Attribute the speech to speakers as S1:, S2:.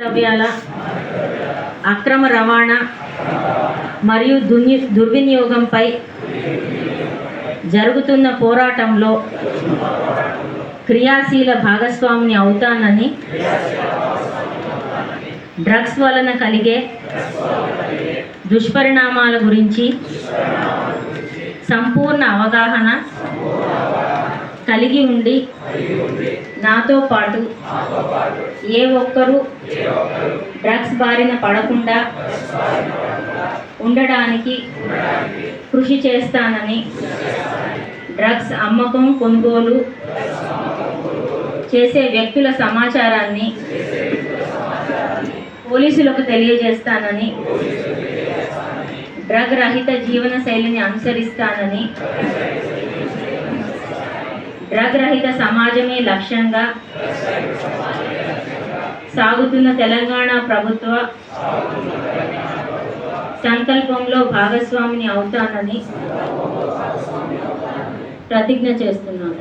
S1: ద్రవ్యాల అక్రమ రవాణా మరియు దుని దుర్వినియోగంపై జరుగుతున్న పోరాటంలో క్రియాశీల భాగస్వామిని అవుతానని డ్రగ్స్ వలన కలిగే దుష్పరిణామాల గురించి సంపూర్ణ అవగాహన కలిగి ఉండి నాతో పాటు ఏ ఒక్కరూ డ్రగ్స్ బారిన పడకుండా ఉండడానికి కృషి చేస్తానని డ్రగ్స్ అమ్మకం కొనుగోలు చేసే వ్యక్తుల సమాచారాన్ని పోలీసులకు తెలియజేస్తానని డ్రగ్ రహిత జీవన శైలిని అనుసరిస్తానని డ్రగ్ రహిత సమాజమే లక్ష్యంగా సాగుతున్న తెలంగాణ ప్రభుత్వ సంకల్పంలో భాగస్వామిని అవుతానని ప్రతిజ్ఞ చేస్తున్నాను.